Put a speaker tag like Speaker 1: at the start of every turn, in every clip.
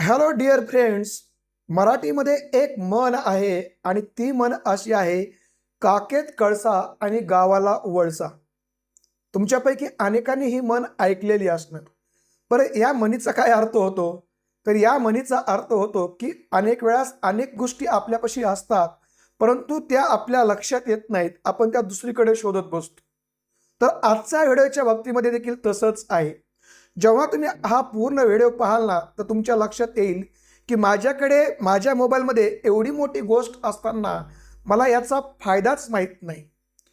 Speaker 1: Hello dear friends मराठीमध्ये एक मन आहे आणि ती मन अशी आहे काकेत कळसा आणि गावाला वळसा. तुमच्यापैकी अनेकांनी ही मन ऐकलेली असणार. बरं या म्हणीचा काय अर्थ होतो? तर या म्हणीचा अर्थ होतो की अनेक वेळास अनेक गोष्टी आपल्यापाशी असतात परंतु त्या आपल्या लक्षात येत नाहीत. आपण त्या दुसरीकडे शोधत बसतो. तर आजच्या व्हिडिओच्या बाबतीमध्ये देखील तसंच आहे. जेव्हा तुम्ही हा पूर्ण व्हिडिओ पाहाल ना तर तुमच्या लक्षात येईल की माझ्याकडे माझ्या मोबाईलमध्ये एवढी मोठी गोष्ट असताना मला याचा फायदाच माहीत नाही.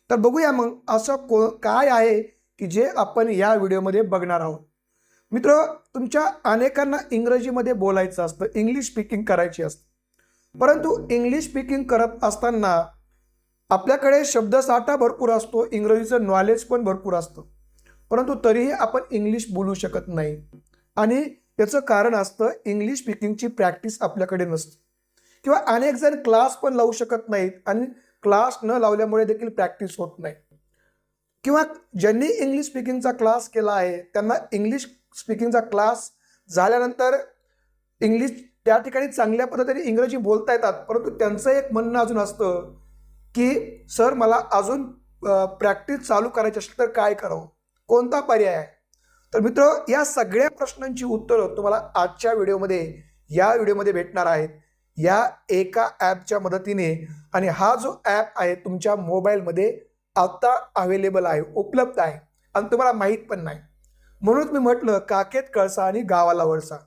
Speaker 1: तर बघूया मग असं को काय आहे की जे आपण या व्हिडिओमध्ये बघणार आहोत. मित्र तुमच्या अनेकांना इंग्रजीमध्ये बोलायचं असतं इंग्लिश स्पीकिंग करायची असते. परंतु इंग्लिश स्पीकिंग करत असताना आपल्याकडे शब्दसाठा भरपूर असतो इंग्रजीचं नॉलेज पण भरपूर असतं. परंतु तरीही आपण इंग्लिश बोलू शकत नाही. आणि याचं कारण असतं इंग्लिश स्पीकिंगची प्रॅक्टिस आपल्याकडे नसते. किंवा अनेक जण क्लास पण लावू शकत नाहीत आणि क्लास न लावल्यामुळे देखील प्रॅक्टिस होत नाही. किंवा ज्यांनी इंग्लिश स्पीकिंगचा क्लास केला आहे त्यांना इंग्लिश स्पीकिंगचा क्लास झाल्यानंतर इंग्लिश त्या ठिकाणी चांगल्या पद्धतीने इंग्रजी बोलता येतात. परंतु त्यांचं एक म्हणणं अजून असतं की सर मला अजून प्रॅक्टिस चालू करायची असेल तर काय करावं? कोणता पर्याय आहे? तर मित्र या सगळ्या प्रश्नांची उत्तरं तुम्हाला आजच्या व्हिडिओमध्ये या व्हिडिओमध्ये भेटणार आहेत. या एका ॲपच्या मदतीने आणि हा जो ॲप आहे तुमच्या मोबाईलमध्ये आता अवेलेबल आहे उपलब्ध आहे आणि तुम्हाला माहीत पण नाही. म्हणूनच मी म्हटलं काकेत कळसा आणि गावाला वळसा.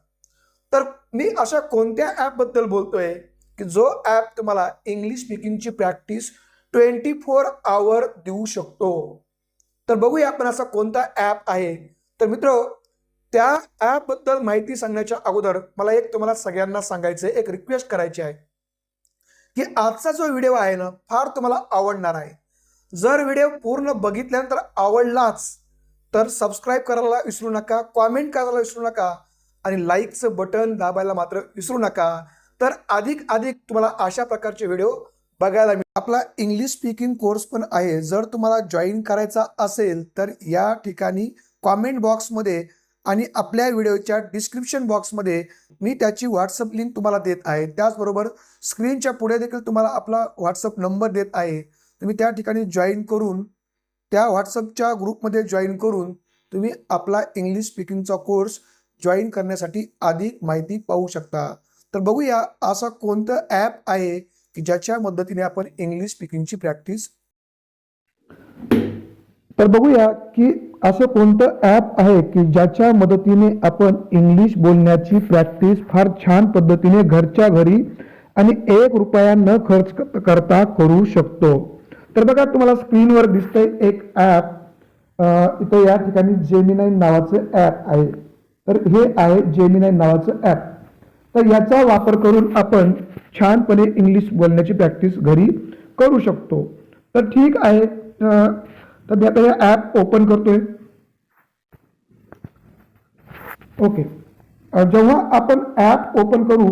Speaker 1: तर मी अशा कोणत्या ॲपबद्दल बोलतोय की जो ॲप तुम्हाला इंग्लिश स्पीकिंगची प्रॅक्टिस ट्वेंटी फोर आवर देऊ शकतो? तर बघूया आपण असा कोणता ॲप आहे. तर मित्र त्या ॲपबद्दल माहिती सांगण्याच्या अगोदर मला एक तुम्हाला सगळ्यांना सांगायचं आहे एक रिक्वेस्ट करायची आहे. की आजचा जो व्हिडिओ आहे ना फार तुम्हाला आवडणार आहे. जर व्हिडिओ पूर्ण बघितल्यानंतर आवडलाच तर सबस्क्राईब करायला विसरू नका कॉमेंट करायला विसरू नका आणि लाईकचं बटन दाबायला मात्र विसरू नका. तर अधिक अधिक तुम्हाला अशा प्रकारचे व्हिडिओ बघायला आपला इंग्लिश स्पीकिंग कोर्स पण आहे. जर तुम्हाला जॉईन करायचा असेल तर या ठिकाणी कॉमेंट बॉक्समध्ये आणि आपल्या व्हिडिओच्या डिस्क्रिप्शन बॉक्समध्ये मी त्याची व्हॉट्सअप लिंक तुम्हाला देत आहे. त्याचबरोबर स्क्रीनच्या पुढे देखील तुम्हाला आपला व्हॉट्सअप नंबर देत आहे. तुम्ही त्या ठिकाणी जॉईन करून त्या व्हॉट्सअपच्या ग्रुपमध्ये जॉईन करून तुम्ही आपला इंग्लिश स्पीकिंगचा कोर्स जॉईन करण्यासाठी अधिक माहिती पाहू शकता. तर बघूया असं कोणतं ॲप आहे की ज्याच्या मदतीने आपण इंग्लिश स्पीकिंगची प्रॅक्टिस तर बघूया की असं कोणतं ॲप आहे की ज्याच्या मदतीने आपण इंग्लिश बोलण्याची प्रॅक्टिस फार छान पद्धतीने घरच्या घरी आणि एक रुपया न खर्च करता करू शकतो. तर बघा तुम्हाला स्क्रीनवर दिसतंय एक ॲप इथं या ठिकाणी जेमिनाईन नावाचं ॲप आहे. तर हे आहे जेमिनाईन नावाचं ॲप तर याचा वापर करून आपण छानपणे इंग्लिश बोलण्याची प्रॅक्टिस घरी करू शकतो. तर ठीक आहे. तर मी आता हे ॲप ओपन करतोय. ओके जेव्हा आपण ॲप ओपन करू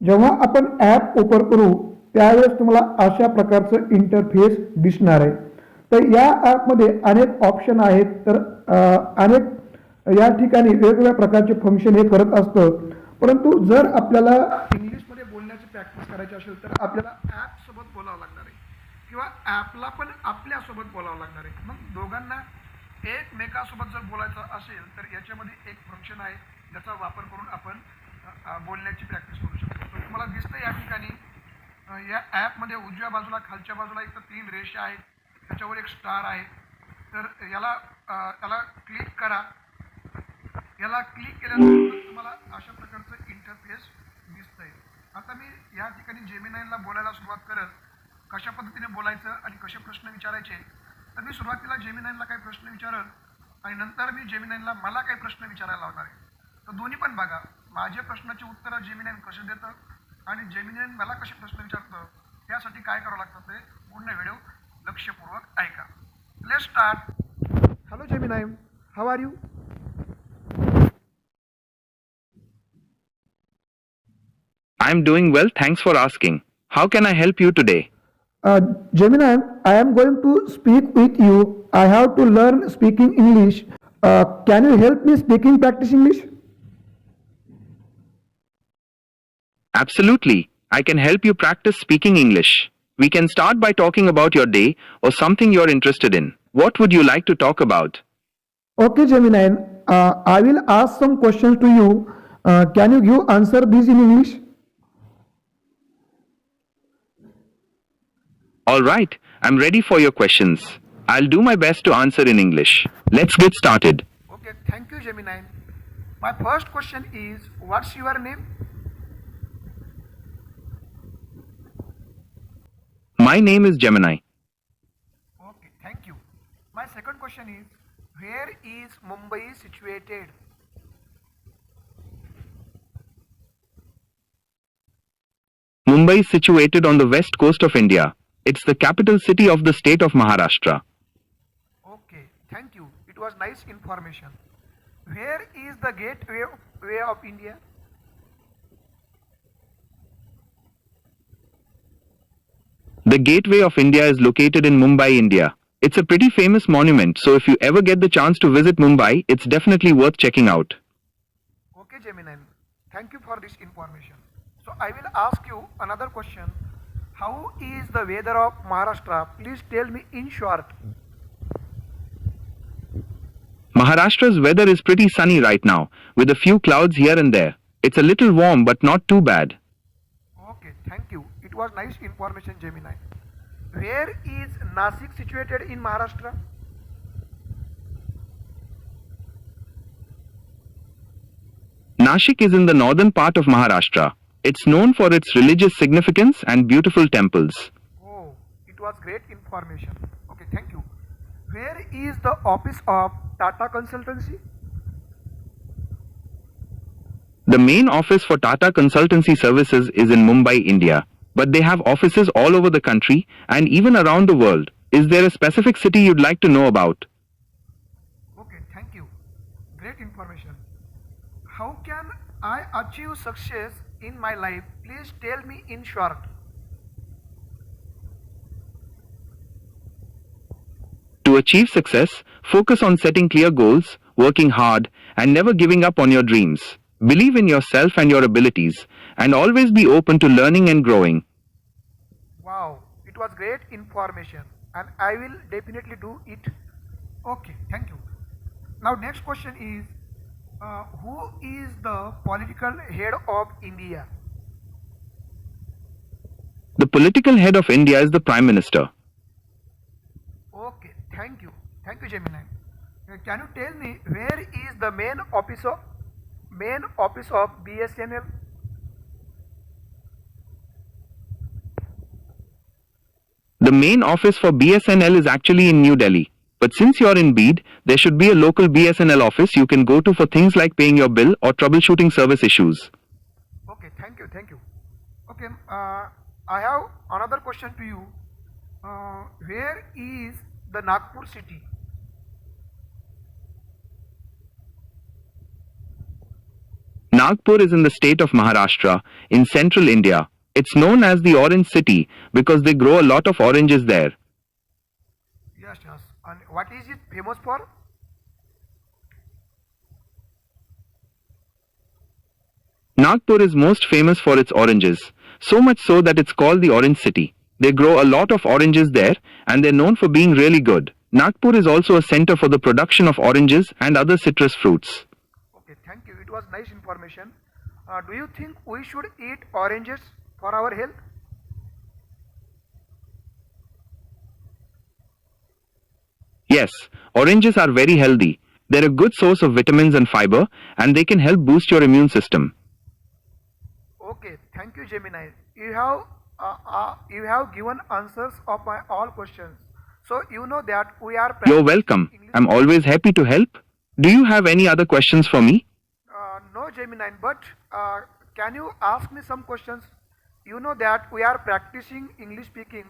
Speaker 1: जेव्हा आपण ॲप ओपन करू त्यावेळेस तुम्हाला अशा प्रकारचं इंटरफेस दिसणार आहे. तर या ॲपमध्ये अनेक ऑप्शन आहेत. तर अनेक या ठिकाणी वेगवेगळ्या प्रकारचे फंक्शन हे करत असतं. परंतु जर आपल्याला इंग्लिशमध्ये बोलण्याची प्रॅक्टिस करायची असेल तर आपल्याला ॲपसोबत बोलावं लागणार आहे. किंवा ॲपला पण आपल्यासोबत बोलावं लागणार आहे. मग दोघांना एकमेकासोबत जर बोलायचं असेल तर याच्यामध्ये एक फंक्शन आहे ज्याचा वापर करून आपण बोलण्याची प्रॅक्टिस करू शकतो. तुम्हाला दिसतं या ठिकाणी या ॲपमध्ये उजव्या बाजूला खालच्या बाजूला एक तर तीन रेषा आहेत त्याच्यावर एक स्टार आहे. तर याला त्याला याला क्लिक करा. याला क्लिक केल्यानंतर तुम्हाला अशा प्रकारचं इंटरफेस दिसतंय. आता मी या ठिकाणी जेमिनाईनला बोलायला सुरुवात करेल कशा पद्धतीने बोलायचं आणि कसे प्रश्न विचारायचे तर मी सुरुवातीला जेमिनाईनला काही प्रश्न विचारेल आणि नंतर मी जेमिनाईनला मला काही प्रश्न विचारायला लावणार आहे. तर दोन्ही पण बघा माझ्या प्रश्नाची उत्तरं जेमिनाईन कसे देतं आणि जेमिनाईन मला कसे प्रश्न विचारतं त्यासाठी काय करावं लागतं ते पूर्ण व्हिडिओ लक्षपूर्वक ऐका. Let start hello Gemini how are you
Speaker 2: I'm doing well, thanks for asking. How can I help you today?
Speaker 1: Uh, Gemini, I am going to speak with you. I have to learn speaking English. Uh, can you help me speaking practice English?
Speaker 2: Absolutely. I can help you practice speaking English. We can start by talking about your day or something you're interested in. What would you like to talk about?
Speaker 1: Okay, Gemini, uh, I will ask some questions to you. Uh, can you give answer these in English?
Speaker 2: All right, I'm ready for your questions. I'll do my best to answer in English. Let's get started.
Speaker 1: Okay, thank you, Gemini. My first question is, what's your name?
Speaker 2: My name is Gemini.
Speaker 1: Okay, thank you. My second question is, where is Mumbai situated?
Speaker 2: Mumbai is situated on the west coast of India. It's the capital city of the state of Maharashtra.
Speaker 1: Okay, thank you. It was nice information. Where is the gateway way of India?
Speaker 2: The Gateway of India is located in Mumbai, India. It's a pretty famous monument, so if you ever get the chance to visit Mumbai, it's definitely worth checking out.
Speaker 1: Okay, Gemini. Thank you for this information. So I will ask you another question. How is the weather of Maharashtra? Please tell me in short.
Speaker 2: Maharashtra's weather is pretty sunny right now, with a few clouds here and there. It's a little warm, but not too bad.
Speaker 1: Okay, thank you. It was nice information, Gemini. Where is Nasik situated in Maharashtra?
Speaker 2: Nashik is in the northern part of Maharashtra. It's known for its religious significance and beautiful temples.
Speaker 1: Oh, it was great information. Okay, thank you. Where is the office of Tata Consultancy?
Speaker 2: The main office for Tata Consultancy Services is in Mumbai, India. But they have offices all over the country and even around the world. Is there a specific city you'd like to know about?
Speaker 1: Okay, thank you. Great information. How can I achieve success in my life? Please tell me in short.
Speaker 2: To achieve success, focus on setting clear goals, working hard, and never giving up on your dreams. Believe in yourself and your abilities, and always be open to learning and growing.
Speaker 1: Wow, it was great information and I will definitely do it. Okay, thank you. Now, next question is uh, Who is the political head of India?
Speaker 2: The political head of India is the Prime Minister.
Speaker 1: Okay, thank you. Thank you, Gemini. Can you tell me where is the main office of main office of BSNL?
Speaker 2: The main office for BSNL is actually in New Delhi. But since you're in Bede, there should be a local BSNL office you can go to for things like paying your bill or troubleshooting service issues.
Speaker 1: Okay, thank you, thank you. Okay, uh, I have another question to you. Uh, where is the Nagpur city?
Speaker 2: Nagpur is in the state of Maharashtra, in central India. It's known as the Orange City because they grow a lot of oranges there.
Speaker 1: Yes, yes. And what is it famous for?
Speaker 2: Nagpur is most famous for its oranges, so much so that it's called the Orange City. They grow a lot of oranges there and they're known for being really good. Nagpur is also a center for the production of oranges and other citrus fruits.
Speaker 1: Okay, thank you. It was nice information. Uh, do you think we should eat oranges for our health?
Speaker 2: Yes, oranges are very healthy. They're a good source of vitamins and fiber and they can help boost your immune system.
Speaker 1: Okay, thank you, Gemini. You have uh, uh, you have given answers of my all questions. So you know that we are.
Speaker 2: You're welcome.
Speaker 1: English-
Speaker 2: I'm always happy to help. Do you have any other questions for me?
Speaker 1: Uh, no, Gemini, but uh, can you ask me some questions? You know that we are practicing English speaking.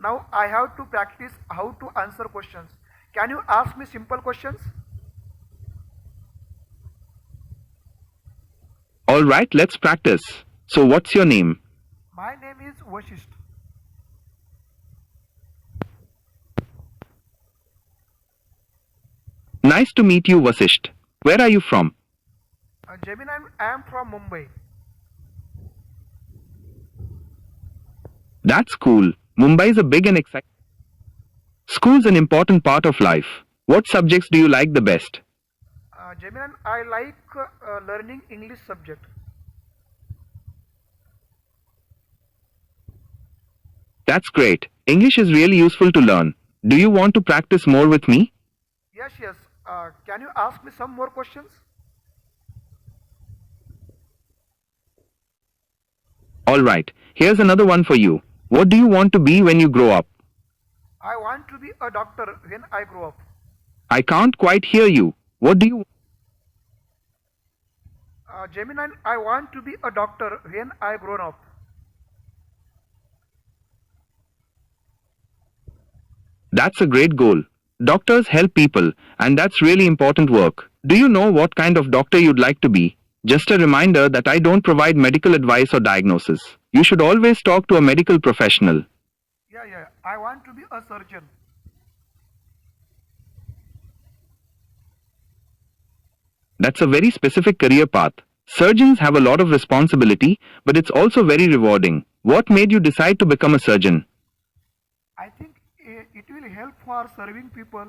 Speaker 1: Now I have to practice how to answer questions. Can you ask me simple questions?
Speaker 2: Alright, let's practice. So, what's your name?
Speaker 1: My name is Vashisht.
Speaker 2: Nice to meet you, Vasisht. Where are you from?
Speaker 1: Uh, Gemini, I am from Mumbai.
Speaker 2: That's cool. Mumbai is a big and exciting. School's an important part of life. What subjects do you like the best?
Speaker 1: Uh, Jeminan, I like uh, learning English subject.
Speaker 2: That's great. English is really useful to learn. Do you want to practice more with me?
Speaker 1: Yes, yes. Uh, can you ask me some more questions?
Speaker 2: Alright, here's another one for you. What do you want to be when you grow up?
Speaker 1: I want to be a doctor when I grow up.
Speaker 2: I can't quite hear you. What do you
Speaker 1: Uh, Gemini, I want to be a doctor when I grown up.
Speaker 2: That's a great goal. Doctors help people, and that's really important work. Do you know what kind of doctor you'd like to be? Just a reminder that I don't provide medical advice or diagnosis. You should always talk to a medical professional.
Speaker 1: Yeah, yeah. I want to be a surgeon.
Speaker 2: That's a very specific career path. Surgeons have a lot of responsibility, but it's also very rewarding. What made you decide to become a surgeon?
Speaker 1: I think it will help for serving people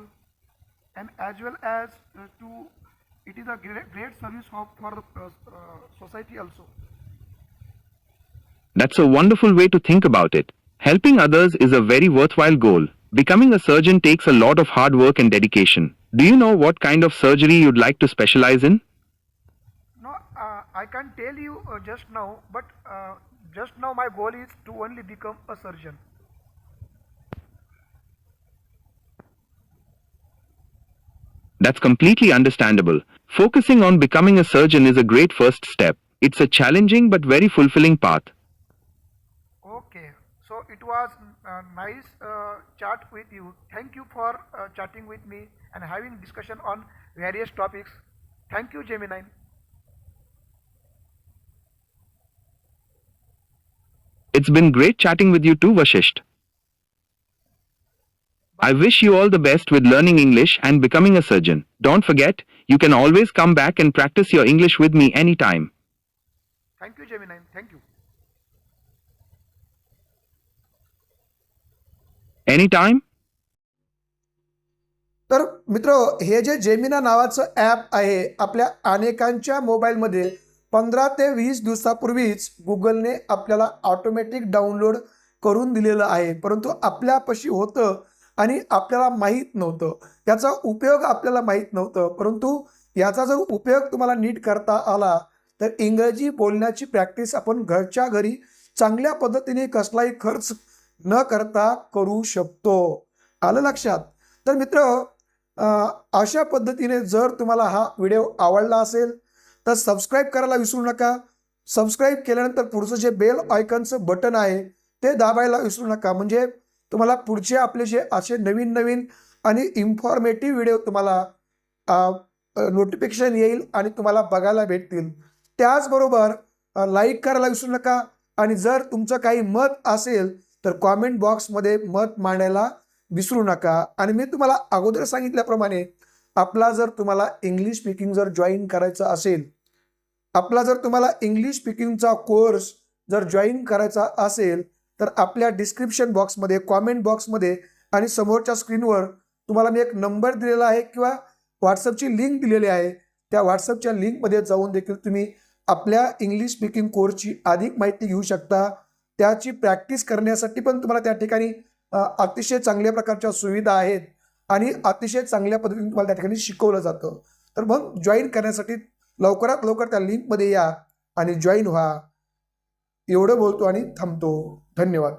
Speaker 1: and as well as uh, to it is a great, great service for, the uh, uh, society also.
Speaker 2: That's a wonderful way to think about it. Helping others is a very worthwhile goal. Becoming a surgeon takes a lot of hard work and dedication. Do you know what kind of surgery you'd like to specialize in?
Speaker 1: No, uh, I can't tell you uh, just now, but uh, just now my goal is to only become a surgeon.
Speaker 2: That's completely understandable. Focusing on becoming a surgeon is a great first step. It's a challenging but very fulfilling path.
Speaker 1: Okay, so it was uh, nice uh, chat with you. Thank you for uh, chatting with me and having discussion on various topics. Thank you, Gemini.
Speaker 2: It's been great chatting with you too, Vashisht. I wish you all the best with learning English and becoming a surgeon. Don't forget, you can always come back and practice your English with me anytime.
Speaker 1: Thank you, Gemini. Thank you.
Speaker 2: Anytime?
Speaker 1: तर मित्र हे जे जेमिना नावाचं app आहे आपल्या अनेकांच्या मोबाईलमध्ये पंधरा ते वीस दिवसापूर्वीच गुगलने आपल्याला ऑटोमॅटिक डाउनलोड करून दिलेलं आहे. परंतु आपल्यापाशी होतं आणि आपल्याला माहीत नव्हतं. त्याचा उपयोग आपल्याला माहीत नव्हतं. परंतु याचा जर उपयोग तुम्हाला नीट करता आला तर इंग्रजी बोलण्याची प्रॅक्टिस आपण घरच्या घरी चांगल्या पद्धतीने कसलाही खर्च न करता करू शकतो. आलं लक्षात? तर मित्र अशा पद्धतीने जर तुम्हाला हा व्हिडिओ आवडला असेल तर सबस्क्राईब करायला विसरू नका. सबस्क्राईब केल्यानंतर पुढचं जे बेल आयकनचं बटन आहे ते दाबायला विसरू नका. म्हणजे तुम्हाला पुढचे आपले जे असे नवीन नवीन आणि इन्फॉर्मेटिव्ह व्हिडिओ तुम्हाला नोटिफिकेशन येईल आणि तुम्हाला बघायला भेटतील. त्याचबरोबर लाईक करायला विसरू नका. आणि जर तुमचं काही मत असेल तर कॉमेंट बॉक्समध्ये मत मांडायला विसरू नका. आणि मी तुम्हाला अगोदर सांगितल्याप्रमाणे आपला जर तुम्हाला इंग्लिश स्पीकिंग जर जॉईन करायचं असेल आपला जर तुम्हाला इंग्लिश स्पीकिंगचा कोर्स जर जॉईन करायचा असेल तर आपल्या डिस्क्रिप्शन बॉक्समध्ये कॉमेंट बॉक्समध्ये आणि समोरच्या स्क्रीनवर तुम्हाला मी एक नंबर दिलेला आहे किंवा व्हॉट्सअपची लिंक दिलेली आहे. त्या व्हॉट्सअपच्या लिंकमध्ये जाऊन देखील तुम्ही आपल्या इंग्लिश स्पीकिंग कोर्सची अधिक माहिती घेऊ शकता. त्याची प्रॅक्टिस करण्यासाठी पण तुम्हाला त्या ठिकाणी अतिशय चांगल्या प्रकारच्या सुविधा आहेत आणि अतिशय चांगल्या पद्धतीने तुम्हाला त्या ठिकाणी शिकवलं जातं. तर मग जॉईन करण्यासाठी लवकरात लवकर त्या लिंकमध्ये या आणि जॉईन व्हा. एवढं बोलतो आणि थांबतो. धन्यवाद.